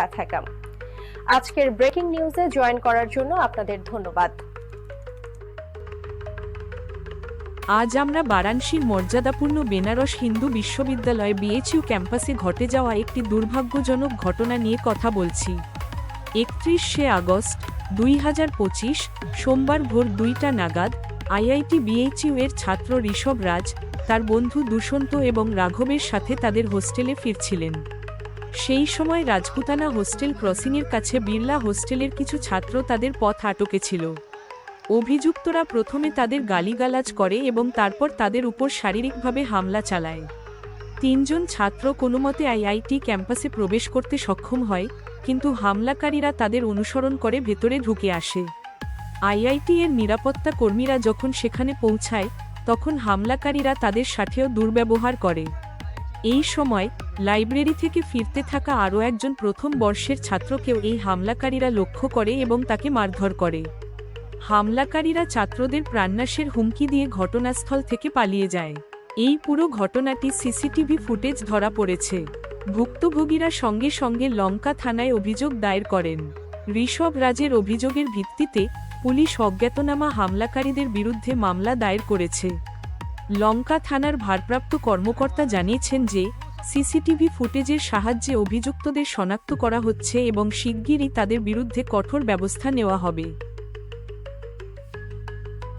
প্যাথাগাম আজকের ব্রেকিং নিউজে জয়েন করার জন্য আপনাদের ধন্যবাদ। আজ আমরা বারাণসীর মর্যাদাপূর্ণ বেনারস হিন্দু বিশ্ববিদ্যালয় বিএচইউ ক্যাম্পাসে ঘটে যাওয়া একটি দুর্ভাগ্যজনক ঘটনা নিয়ে কথা বলছি। একত্রিশে আগস্ট দুই হাজার পঁচিশ, সোমবার ভোর দুইটা নাগাদ আইআইটি বিএইচইউ এর ছাত্র ঋষভ রাজ, তার বন্ধু দুষ্যন্ত এবং রাঘবের সাথে তাদের হোস্টেলে ফিরছিলেন। সেই সময় রাজপুতানা হোস্টেল ক্রসিংয়ের কাছে বিড়লা হোস্টেলের কিছু ছাত্র তাদের পথ আটকে ছিল অভিযুক্তরা প্রথমে তাদের গালিগালাজ করে এবং তারপর তাদের উপর শারীরিকভাবে হামলা চালায়। তিনজন ছাত্র কোনোমতে আইআইটি ক্যাম্পাসে প্রবেশ করতে সক্ষম হয়, কিন্তু হামলাকারীরা তাদের অনুসরণ করে ভেতরে ঢুকে আসে। আইআইটি এর নিরাপত্তা কর্মীরা যখন সেখানে পৌঁছায়, তখন হামলাকারীরা তাদের সাথেও দুর্ব্যবহার করে। এই সময়, লাইব্রেরি থেকে ফিরতে থাকা আরও একজন প্রথম বর্ষের ছাত্রকেও এই হামলাকারীরা লক্ষ্য করে এবং তাকে মারধর করে। হামলাকারীরা ছাত্রদের প্রাণনাশের হুমকি দিয়ে ঘটনাস্থল থেকে পালিয়ে যায়। এই পুরো ঘটনাটি সিসিটিভি ফুটেজ ধরা পড়েছে। ভুক্তভোগীরা সঙ্গে সঙ্গে লঙ্কা থানায় অভিযোগ দায়ের করেন। ঋষভ রাজের অভিযোগের ভিত্তিতে পুলিশ অজ্ঞাতনামা হামলাকারীদের বিরুদ্ধে মামলা দায়ের করেছে। লঙ্কা থানার ভারপ্রাপ্ত কর্মকর্তা জানিয়েছেন যে, সিসিটিভি ফুটেজের সাহায্যে অভিযুক্তদের শনাক্ত করা হচ্ছে এবং শিগগিরই তাদের বিরুদ্ধে কঠোর ব্যবস্থা নেওয়া হবে।